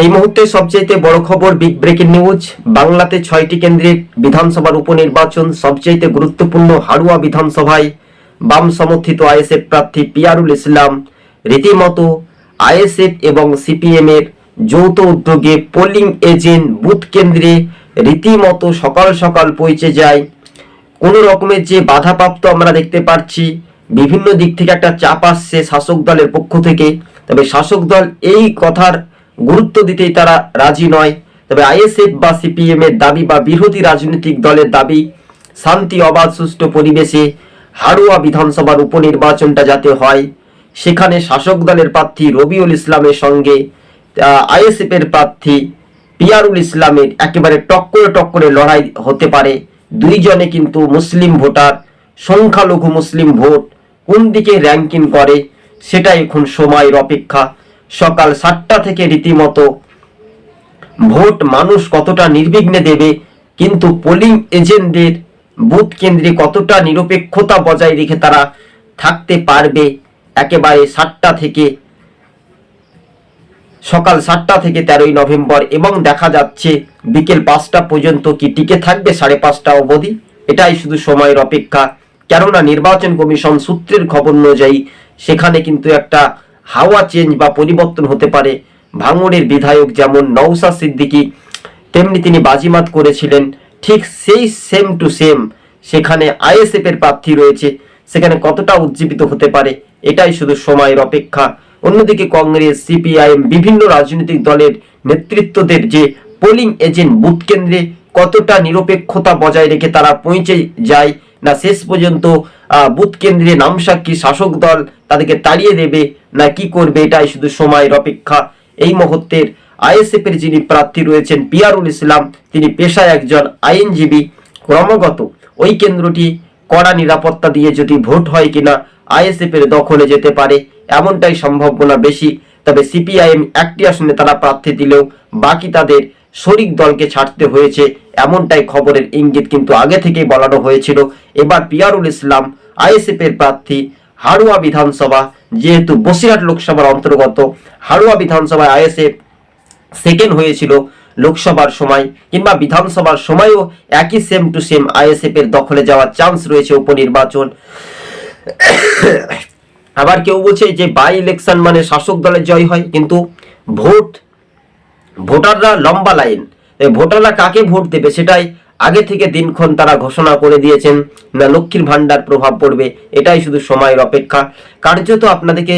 এই মুহূর্তে সবচেয়ে বড় খবর বিগ ব্রেকিং নিউজ বাংলাতে ছয়টি কেন্দ্রে বিধানসভার উপনির্বাচন সবচেয়ে গুরুত্বপূর্ণ হাড়ুয়া বিধানসভায় বাম সমর্থিত আইএসএফ প্রার্থী পিয়ারুল ইসলাম রীতিমতো আইএসএফ এবং সিপিএম এর যৌথ উদ্যোগে পোলিং এজেন্ট বুথ কেন্দ্রে রীতিমতো সকাল সকাল পৌঁছে যায়। কোনো রকমের যে বাধাপ্রাপ্ত আমরা দেখতে পাচ্ছি বিভিন্ন দিক থেকে একটা চাপ আসছে শাসক দলের পক্ষ থেকে। তবে শাসক দল এই কথার গুরুত্ব দিতেই তারা রাজি নয়। তবে আইএসএফ বা সিপিএম এর দাবি বা বিরোধী রাজনৈতিক দলের দাবি, শান্তি, অবাধ, সুষ্ঠু পরিবেশে হাড়ুয়া বিধানসভার উপনির্বাচনটা যাতে হয়, সেখানে শাসক দলের প্রার্থী রবিউল ইসলামের সঙ্গে আইএসএফ এর প্রার্থী পিয়ারুল ইসলামের একেবারে টক্করে টক্করে লড়াই হতে পারে। দুইজনে কিন্তু মুসলিম ভোটার, সংখ্যালঘু মুসলিম ভোট, কোন দিকে র্যাঙ্কিং করে, সেটা এখন সময়ের অপেক্ষা। সকাল সাতটা থেকে রীতিমতো ভোট মানুষ কতটা নির্বিঘ্নে দেবে, কিন্তু পোলিং এজেন্টদের বুথ কেন্দ্রে কতটা নিরপেক্ষতা বজায় রেখে তারা থাকতে পারবে, একেবারে সাতটা থেকে, সকাল সাতটা থেকে তেরোই নভেম্বর এবং দেখা যাচ্ছে বিকেল পাঁচটা পর্যন্ত কি টিকে থাকবে সাড়ে পাঁচটা অবধি? এটাই শুধু সময়ের অপেক্ষা। কেননা নির্বাচন কমিশন সূত্রের খবর অনুযায়ী সেখানে কিন্তু একটা হাওয়া চেঞ্জ বা পরিবর্তন হতে পারে। ভাঙড়ের বিধায়ক যেমন নৌসা সিদ্দিকি, তেমনি তিনি বাজিমাত করেছিলেন। ঠিক সেই সেম টু সেম সেখানে আইএসএফ এর প্রার্থী রয়েছে। সেখানে কতটা উজ্জীবিত হতে পারে, এটাই শুধু সময়ের অপেক্ষা। অন্যদিকে কংগ্রেস, সিপিআইএম বিভিন্ন রাজনৈতিক দলের নেতৃত্বদের যে পোলিং এজেন্ট বুথ কেন্দ্রে কতটা নিরপেক্ষতা বজায় রেখে তারা পৌঁছে যায় না শেষ পর্যন্ত বুথ কেন্দ্রে নামসাক্ষী শাসক দল তাদেরকে তাড়িয়ে দেবে, না কি করবে, এটাই শুধু সময়ের অপেক্ষা। এই মুহূর্তের আইএসএফ এর যিনি প্রার্থী রয়েছেন পিয়ারুল ইসলাম, তিনি পেশায় একজন আইনজীবী। ক্রমাগত ওই কেন্দ্রটি কড়া নিরাপত্তা দিয়ে যদি ভোট হয় কিনা, আইএসএফ এর দখলে যেতে পারে, এমনটাই সম্ভাবনা বেশি। তবে সিপিআইএম একটি আসনে তারা প্রার্থী দিলেও বাকি তাদের শরিক দলকে ছাড়তে হয়েছে, এমনটাই খবরের ইঙ্গিত কিন্তু আগে থেকেই বলানো হয়েছিল। এবার পিয়ারুল ইসলাম, আইএসএফ এর প্রার্থী, হাড়ুয়া বিধানসভা, যেহেতু বসিরহাট লোকসভার অন্তর্গত, হাড়ুয়া বিধানসভায় আইএসএফ সেকেন্ড হয়েছিল লোকসভার সময়, কিংবা বিধানসভার সময়ও একই সেম টু সেম আইএসএফ এর দখলে যাওয়ার চান্স রয়েছে উপনির্বাচন। আবার কেউ বলছে যে বাই ইলেকশন মানে শাসক দলের জয় হয়, কিন্তু ভোট ভোটাররা লম্বা লাইন। ভোটাররা কাকে ভোট দেবে সেটাই আগে থেকে দিনক্ষণ তারা ঘোষণা করে দিয়েছেন। না লক্ষ্মীর ভান্ডার প্রভাব পড়বে, এটাই শুধু সময়ের অপেক্ষা। কার্যত আপনাদেরকে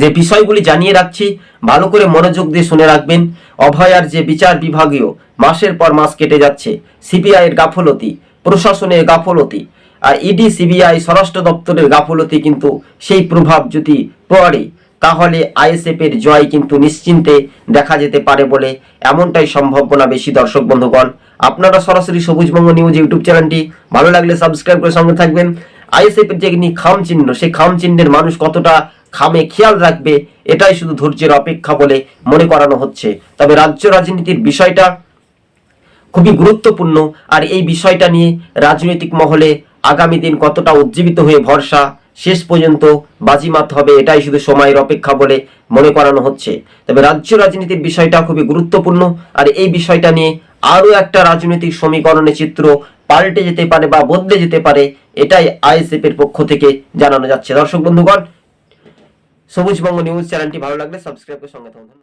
যে বিষয়গুলি জানিয়ে রাখছি, ভালো করে মনোযোগ দিয়ে শুনে রাখবেন। অভয়ার যে বিচার বিভাগীয়, মাসের পর মাস কেটে যাচ্ছে। সিবিআই এর গাফলতি, প্রশাসনের গাফলতি, আর ইডি, সিবিআই, স্বরাষ্ট্র দপ্তরের গাফলতি কিন্তু সেই প্রভাব যদি পড়ে তাহলে আইএসএফ এর জয় কিন্তু নিশ্চিন্তে দেখা যেতে পারে বলে এমনটাই সম্ভাবনা বেশি, দর্শক বন্ধুগণ। আপনারা সরাসরি সবুজবঙ্গ নিউজ ইউটিউব চ্যানেলটি ভালো লাগলে সাবস্ক্রাইব করে সঙ্গে থাকবেন। আইএসএফ এর যে খাম চিহ্ন, সেই খাম চিহ্নের মানুষ কতটা খামে খেয়াল রাখবে, এটাই শুধু ধৈর্যের অপেক্ষা বলে মনে করানো হচ্ছে। তবে রাজ্য রাজনীতির বিষয়টা খুবই গুরুত্বপূর্ণ, আর এই বিষয়টা নিয়ে রাজনৈতিক মহলে আগামী দিন কতটা উজ্জীবিত হয়ে ভরসা শেষ পর্যন্ত বাজিমাত হবে, এটাই শুধু সময়ের অপেক্ষা বলে মনে করানো হচ্ছে। তবে রাজ্য রাজনীতির বিষয়টা খুবই গুরুত্বপূর্ণ, আর এই বিষয়টা নিয়ে আরও একটা রাজনৈতিক সমীকরণের চিত্র পাল্টে যেতে পারে বা বদলে যেতে পারে, এটাই আইএসএফ এর পক্ষ থেকে জানানো যাচ্ছে। দর্শক বন্ধুগণ সবুজবঙ্গ নিউজ চ্যানেলটি ভালো লাগলে সাবস্ক্রাইব করে সঙ্গে থাকুন।